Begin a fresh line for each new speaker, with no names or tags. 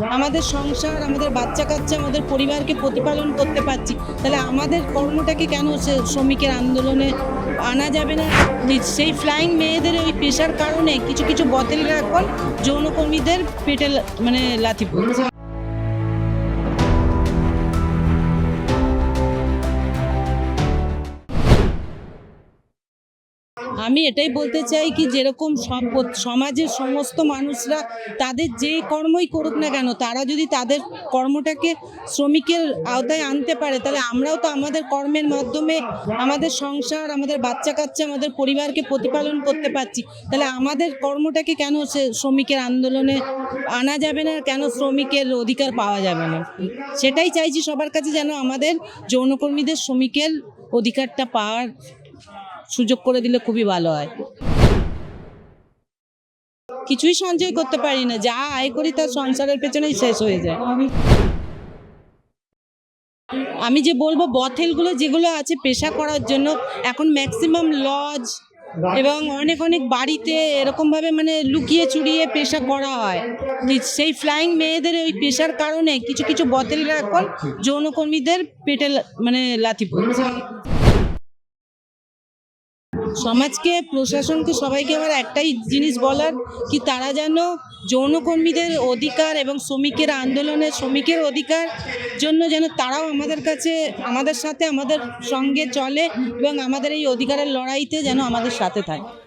আমাদের সংসার, আমাদের বাচ্চা কাচ্চা আমাদের পরিবারকে প্রতিপালন করতে পারছি। তাহলে আমাদের কর্মটাকে কেন সে শ্রমিকের আন্দোলনে আনা যাবে না? সেই ফ্লাইং মেয়েদের ওই পেশার কারণে কিছু কিছু বতেলরা এখন যৌনকর্মীদের পেটে মানে লাথি পড়ছে। আমি এটাই বলতে চাই কি যেরকম সমাজের সমস্ত মানুষরা তাদের যে কর্মই করুক না কেন, তারা যদি তাদের কর্মটাকে শ্রমিকের আওতায় আনতে পারে, তাহলে আমরাও তো আমাদের কর্মের মাধ্যমে আমাদের সংসার, আমাদের বাচ্চা কাচ্চা আমাদের পরিবারকে প্রতিপালন করতে পারছি। তাহলে আমাদের কর্মটাকে কেন সে শ্রমিকের আন্দোলনে আনা যাবে না, কেন শ্রমিকের অধিকার পাওয়া যাবে না? সেটাই চাইছি সবার কাছে যেন আমাদের যৌনকর্মীদের শ্রমিকের অধিকারটা পাওয়ার সুযোগ করে দিলে খুবই ভালো হয়। কিছুই সঞ্চয় করতে পারি না, যা আয় করি তার সংসারের পেছনেই শেষ হয়ে যায়। আমি যে বলব, বথেলগুলো যেগুলো আছে পেশা করার জন্য, এখন ম্যাক্সিমাম লজ এবং অনেক অনেক বাড়িতে এরকমভাবে মানে লুকিয়ে চুরিয়ে পেশা করা হয়। সেই ফ্লাইং মেয়েদের ওই পেশার কারণে কিছু কিছু বতেলরা এখন যৌনকর্মীদের পেটে মানে লাথি পড়ছে। সমাজকে, প্রশাসনকে, সবাইকে আমার একটাই জিনিস বলার কি তারা যেন যৌনকর্মীদের অধিকার এবং শ্রমিকের আন্দোলনের, শ্রমিকের অধিকার জন্য যেন তারাও আমাদের কাছে, আমাদের সাথে, আমাদের সঙ্গে চলে এবং আমাদের এই অধিকারের লড়াইতে যেন আমাদের সাথে থাকে।